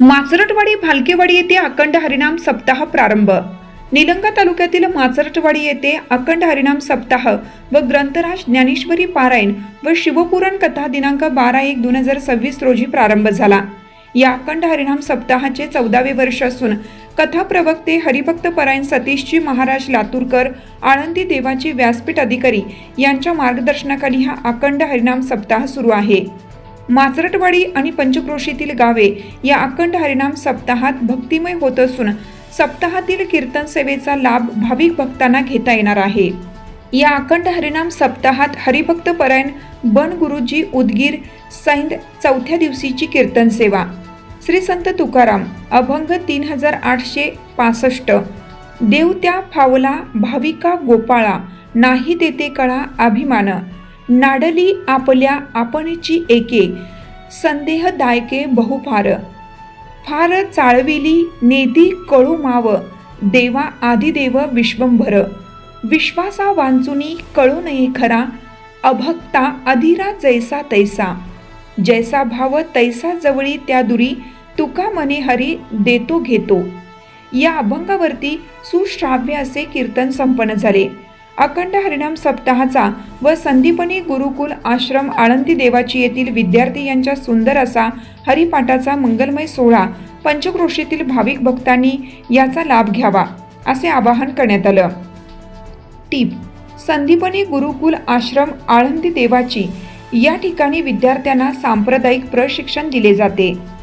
माचरटवाडी भालकेवाडी येथे अखंड हरिनाम सप्ताह प्रारंभ. निलंगा तालुक्यातील माचरटवाडी येथे अखंड हरिनाम सप्ताह व ग्रंथराज ज्ञानेश्वरी पारायण व शिवपुराण कथा दिनांक बारा एक दोन हजार सव्वीस रोजी प्रारंभ झाला. या अखंड हरिनाम सप्ताहाचे चौदावे वर्ष असून कथा प्रवक्ते हरिभक्त परायण सतीशजी महाराज लातूरकर आळंदी देवाची व्यासपीठ अधिकारी यांच्या मार्गदर्शनाखाली हा अखंड हरिनाम सप्ताह सुरू आहे. माचरटवाडी आणि पंचक्रोशीतील गावे या अखंड हरिनाम सप्ताहात भक्तिमय होत असून सप्ताहातील कीर्तन सेवेचा लाभ भाविक भक्तांना घेता येणार आहे. या अखंड हरिनाम सप्ताहात हरिभक्त परायण बन गुरुजी उदगीर सैंद चौथ्या दिवशीची कीर्तन सेवा. श्री संत तुकाराम अभंग तीन हजार आठशे पासष्ट. देव त्या फावला भाविका गोपाळा नाही देते कळा अभिमान. नाडली आपल्या आपणची एके संदेह दायके बहुफार फार चाळविली नेती कळू माव देवा आदिदेव विश्वंभर. विश्वासा वांचुनी कळू नये खरा अभक्ता अधिरा जैसा तैसा. जैसा भाव तैसा जवळी त्या दुरी तुका मने हरी देतो घेतो. या अभंगावरती सुश्राव्य असे कीर्तन संपन्न झाले. अखंड हरिनाम सप्ताहाचा व संदीपनी गुरुकुल आश्रम आळंदी देवाची येथील विद्यार्थी यांच्या सुंदर असा हरिपाठाचा मंगलमय सोहळा पंचक्रोशीतील भाविक भक्तांनी याचा लाभ घ्यावा असे आवाहन करण्यात आलं. टीप. संदीपनी गुरुकुल आश्रम आळंदी देवाची या ठिकाणी विद्यार्थ्यांना सांप्रदायिक प्रशिक्षण दिले जाते.